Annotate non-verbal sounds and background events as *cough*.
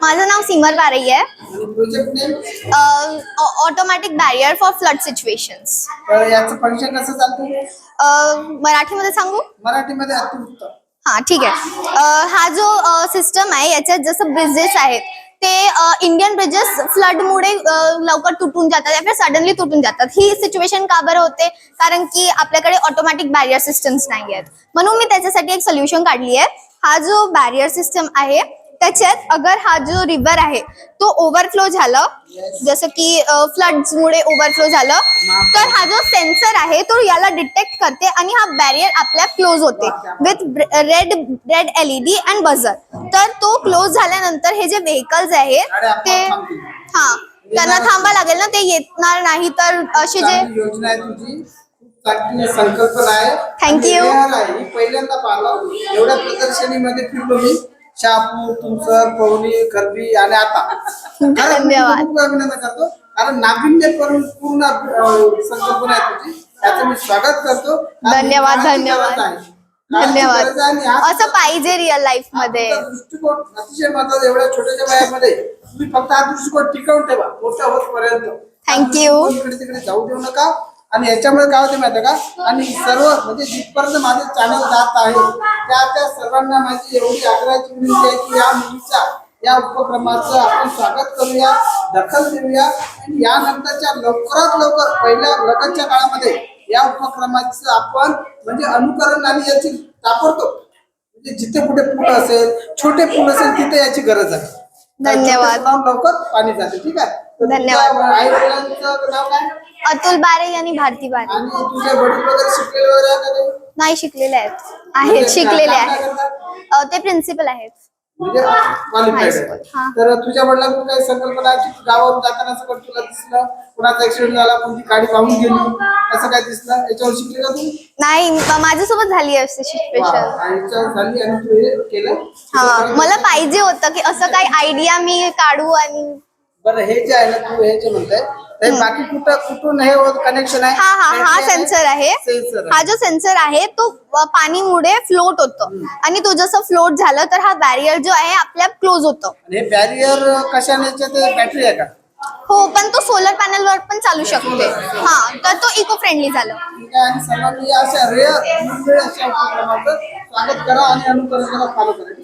माझं नाव सिमर बारई आहे. आणि project name automatic barrier for flood situations तर याचं फंक्शन कसं चालतं मराठीमध्ये सांगू? मराठीमध्ये हा ठीक आहे. हा जो सिस्टम आहे याच्यात जसं ब्रिजेस आहेत ते इंडियन ब्रिजेस फ्लडमुळे लवकर तुटून जातात. या फिर सडनली तुटून जातात. ही सिच्युएशन का बरं होते? कारण की आपल्याकडे ऑटोमॅटिक बॅरियर सिस्टम्स नाही आहेत म्हणून मी त्याच्यासाठी एक सोल्युशन काढली आहे हा जो बॅरियर सिस्टम आहे त्याच्यात अगर हा जो रिव्हर आहे तो ओव्हरफ्लो झालं. जसं की फ्लड्समुळे ओव्हरफ्लो झालं. तर हा जो सेन्सर आहे तो याला डिटेक्ट करते आणि हा बॅरियर आपल्या क्लोज होते. With red red LED and buzzer तर तो क्लोज झाल्यानंतर हे जे व्हेकल्स आहेत ते हा. त्यांना थांबा लागेल ना ते येणार नाही. तर असे जे संकल्पना आहे. ही पहिल्यांदा पाहिलं एवढ्या प्रदर्शनीमध्ये फिरलो मी. शहापूर तुमसर पवनी खरबी आणि आता. *laughs* मी धन्यवाद. खूप अभिनंदन करतो. कारण नाविन्य करून पूर्ण अं, संकल्पना आहे तुझी. त्याचं मी स्वागत करतो. धन्यवाद, काळाची धन्यवाद. गरज आहे. काळाची धन्यवाद गरज आहे आणि हा असं पाहिजे रिअल लाईफमध्ये. तुमचा दृष्टिकोन अतिशय महत्त्वाचा एवढ्या छोट्याशा वयामध्ये तुम्ही फक्त हा दृष्टिकोन टिकवून ठेवा. मोठ्या होतपर्यंत. Thank you. इकडे तिकडे जाऊ देऊ नका. आणि याच्यामुळे काय होते माहिती का? आणि सर्व म्हणजे जिथपर्यंत माझे चॅनल जात आहे त्या त्या सर्वांना माझी एवढी आग्रहाची विनंती आहे की या मुलीच्या या उपक्रमाचं आपण स्वागत करूया दखल देऊया आणि यानंतरच्या लवकरात लवकर पहिल्या लगतच्या काळामध्ये या उपक्रमाचं आपण म्हणजे अनुकरण आणि याची ताबडतोब म्हणजे जिथे कुठे पूल असेल छोटे पूल असेल तिथे याची गरज आहे धन्यवाद. लवकर पाणी जाते ठीक आहे धन्यवाद. तुझ्या आई वडिलांचं नाव काय अतुल बारे आणि भारती बारे आणि तुझे वडील वगैरे शिकलेले वगैरे? नाही शिकलेले आहेत. म्हणजे आहेत शिकलेले काय- काय आहेत? अ, ते प्रिन्सिपल आहेत. म्हणजे qualified High आहे. school. तर तुझ्या वडिलांकडून काही संकल्पना गावावरून जाताना असं तुला दिसलं कुणाचा ऍक्सिडेंट झाला कोणती गाडी वाहून गेली असं काय दिसलं? याच्यावर शिकले का तू? नाही म- माझ्यासोबत झाली असते वा, सिच्युएशन आईच्या झाली आणि तू हे केलं? हा मला पाहिजे होतं की असं काही आयडिया मी काढू आणि बरं हे जे आहे ना तू हे जे म्हणताय ते बाकी कुठं कुठून हे कनेक्शन आहे? हा हा हा सेन्सर आहे सेन्सर हा जो सेन्सर आहे तो पाणीमुळे फ्लोट होतो. आणि तो जसं फ्लोट झालं तर हा बॅरियर जो आहे आपल्या क्लोज होतो. हे बॅरियर कशाने ते बॅटरी आहे का? हो पण तो सोलर पॅनल वर पण चालू शकते. हा तर तो इको फ्रेंडली झालं स्वागत करा आणि अनुकरण करा फॉलो करा.